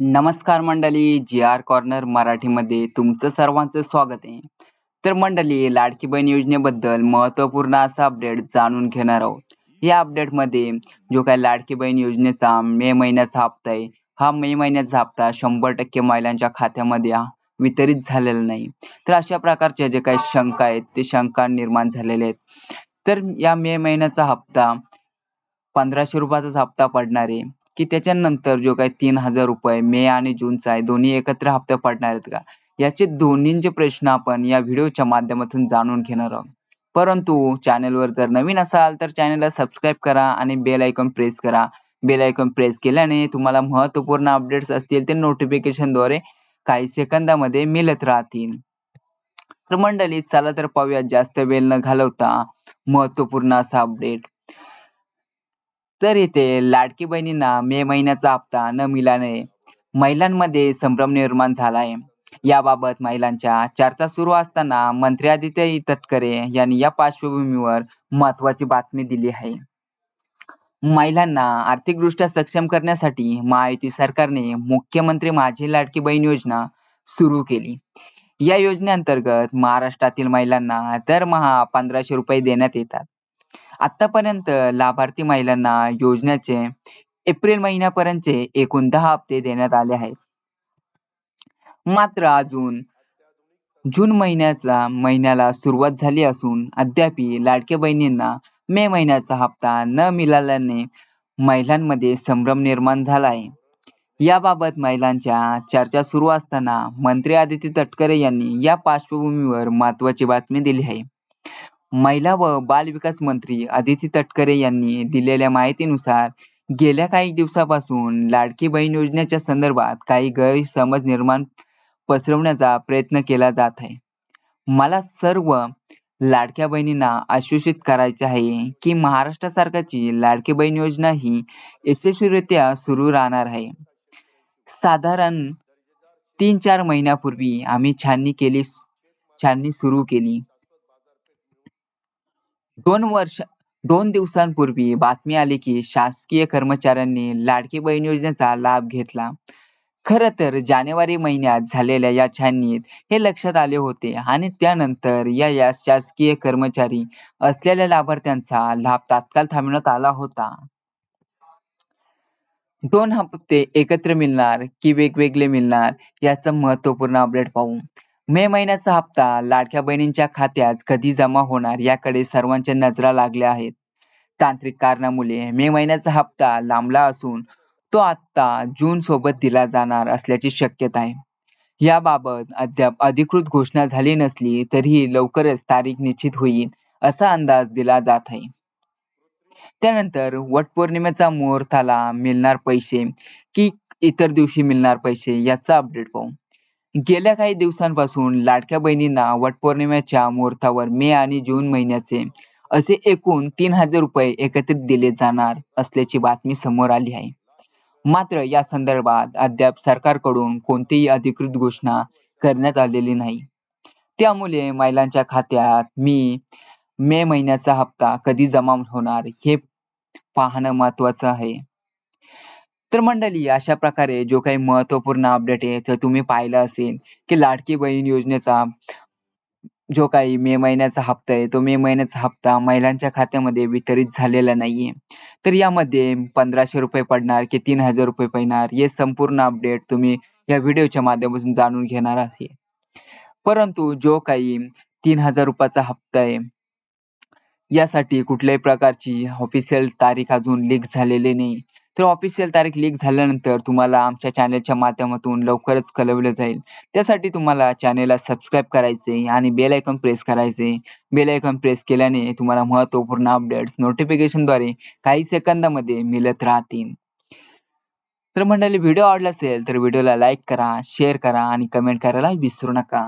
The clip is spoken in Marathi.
नमस्कार मंडळी जी आर कॉर्नर मराठीमध्ये तुमचं सर्वांचं स्वागत आहे. तर मंडळी लाडकी बहीण योजनेबद्दल महत्त्वपूर्ण असा अपडेट जाणून घेणार आहोत. या अपडेटमध्ये जो काही लाडकी बहीण योजनेचा मे महिन्याचा हप्ता आहे हा मे महिन्याचा हप्ता शंभर टक्के महिलांच्या खात्यामध्ये वितरित झालेला नाही. तर अशा प्रकारचे जे काही शंका आहेत ते शंका निर्माण झालेले आहेत. तर या मे महिन्याचा हप्ता पंधराशे रुपयाचाच हप्ता पडणार आहे. की त्याच्यानंतर जो काही तीन हजार रुपये मे आणि जूनचा आहे दोन्ही एकत्र हप्ते पडणार आहेत का? याचे दोन्हींचे प्रश्न आपण या व्हिडिओच्या माध्यमातून जाणून घेणार आहोत. परंतु चॅनलवर जर नवीन असाल तर चॅनलला सबस्क्राईब करा आणि बेल आयकॉन प्रेस करा. बेल आयकॉन प्रेस केल्याने तुम्हाला महत्त्वपूर्ण अपडेट्स असतील ते नोटिफिकेशनद्वारे काही सेकंदामध्ये मिळत राहतील. तर मंडळी चला तर पाहूया जास्त वेळ न घालवता महत्त्वपूर्ण असा अपडेट. तर इथे लाडकी बहिणींना मे महिन्याचा हप्ता न मिळाल्याने महिलांमध्ये संभ्रम निर्माण झाला आहे. याबाबत महिलांच्या चर्चा सुरू असताना मंत्री आदित्य तटकरे यांनी या पार्श्वभूमीवर महत्वाची बातमी दिली आहे. महिलांना आर्थिकदृष्ट्या सक्षम करण्यासाठी महायुती सरकारने मुख्यमंत्री माझी लाडकी बहीण योजना सुरू केली. या योजनेअंतर्गत महाराष्ट्रातील महिलांना दरमहा पंधराशे रुपये देण्यात येतात. आतापर्यंत लाभार्थी महिलांना योजनेचे एप्रिल महिन्यापर्यंतचे एकूण दहा हप्ते देण्यात आले आहेत. मात्र अजून जून महिन्याचा महिन्याला सुरुवात झाली असून अद्याप लाडक्या बहिणींना मे महिन्याचा हप्ता न मिळाल्याने महिलांमध्ये संभ्रम निर्माण झाला आहे. याबाबत महिलांच्या चर्चा सुरू असताना मंत्री आदित्य तटकरे यांनी या पार्श्वभूमीवर महत्वाची बातमी दिली आहे. महिला व बाल विकास मंत्री अदिती तटकरे यांनी दिलेल्या माहितीनुसार गेल्या काही दिवसापासून लाडकी बहीण योजनेच्या संदर्भात काही गैरसमज निर्माण पसरवण्याचा प्रयत्न केला जात आहे. मला सर्व लाडक्या बहिणींना आश्वासित करायचे आहे की महाराष्ट्र सरकारची लाडकी बहीण योजना ही यशस्वीरित्या सुरू राहणार आहे. साधारण तीन चार महिन्यापूर्वी आम्ही छाननी केली छाननी सुरू केली. दोन वर्ष दोन दिवसांपूर्वी बातमी आली की शासकीय कर्मचाऱ्यांनी लाडकी बहीण योजनेचा लाभ घेतला. खर तर जानेवारी महिन्यात झालेल्या या छाननीत हे लक्षात आले होते आणि त्यानंतर या या शासकीय कर्मचारी असलेल्या लाभार्थ्यांचा लाभ तात्काळ थांबवण्यात आला होता. दोन हप्ते एकत्र मिळणार की वेगवेगळे मिळणार याचं महत्त्वपूर्ण अपडेट पाहू. मे महिन्याचा हप्ता लाडक्या बहिणींच्या खात्यात कधी जमा होणार याकडे सर्वांच्या नजरा लागल्या आहेत. तांत्रिक कारणामुळे मे महिन्याचा हप्ता लांबला असून तो आता जून सोबत दिला जाणार असल्याची शक्यता आहे. याबाबत अद्याप अधिकृत घोषणा झाली नसली तरीही लवकरच तारीख निश्चित होईल असा अंदाज दिला जात आहे. त्यानंतर वटपौर्णिमेचा मुहूर्ताला मिळणार पैसे की इतर दिवशी मिळणार पैसे याचा अपडेट पाहू. गेल्या काही दिवसांपासून लाडक्या बहिणींना वटपौर्णिमेच्या मुहूर्तावर मे आणि जून महिन्याचे असे एकूण तीन हजार रुपये एकत्रित दिले जाणार असल्याची बातमी समोर आली आहे. मात्र या संदर्भात अद्याप सरकारकडून कोणतीही अधिकृत घोषणा करण्यात आलेली नाही. त्यामुळे महिलांच्या खात्यात मी मे महिन्याचा हप्ता कधी जमा होणार हे पाहणं महत्वाचं आहे. तर मंडळी अशा प्रकारे जो काही महत्त्वपूर्ण अपडेट आहे तर तुम्ही पाहिलं असेल की लाडकी बहीण योजनेचा जो काही मे महिन्याचा हप्ता आहे तो मे महिन्याचा हप्ता महिलांच्या खात्यामध्ये वितरित झालेला नाहीये. तर यामध्ये पंधराशे रुपये पडणार की तीन हजार रुपये पडणार हे संपूर्ण अपडेट तुम्ही या व्हिडिओच्या माध्यमातून जाणून घेणार आहे. परंतु जो काही तीन हजार रुपयाचा हप्ता आहे यासाठी कुठल्याही प्रकारची ऑफिशियल तारीख अजून लीक झालेली नाही. तर ऑफिशियल तारीख लीक झाल्यानंतर तुम्हाला आमच्या चॅनलच्या माध्यमातून लवकरच कळवलं जाईल. त्यासाठी तुम्हाला चॅनेलला सबस्क्राईब करायचे आणि बेल आयकॉन प्रेस करायचे. बेल आयकॉन प्रेस केल्याने तुम्हाला महत्त्वपूर्ण अपडेट्स नोटिफिकेशनद्वारे काही सेकंदामध्ये मिळत राहतील. तर मंडळी व्हिडिओ आवडला असेल तर व्हिडिओला लाईक करा शेअर करा आणि कमेंट करायला विसरू नका.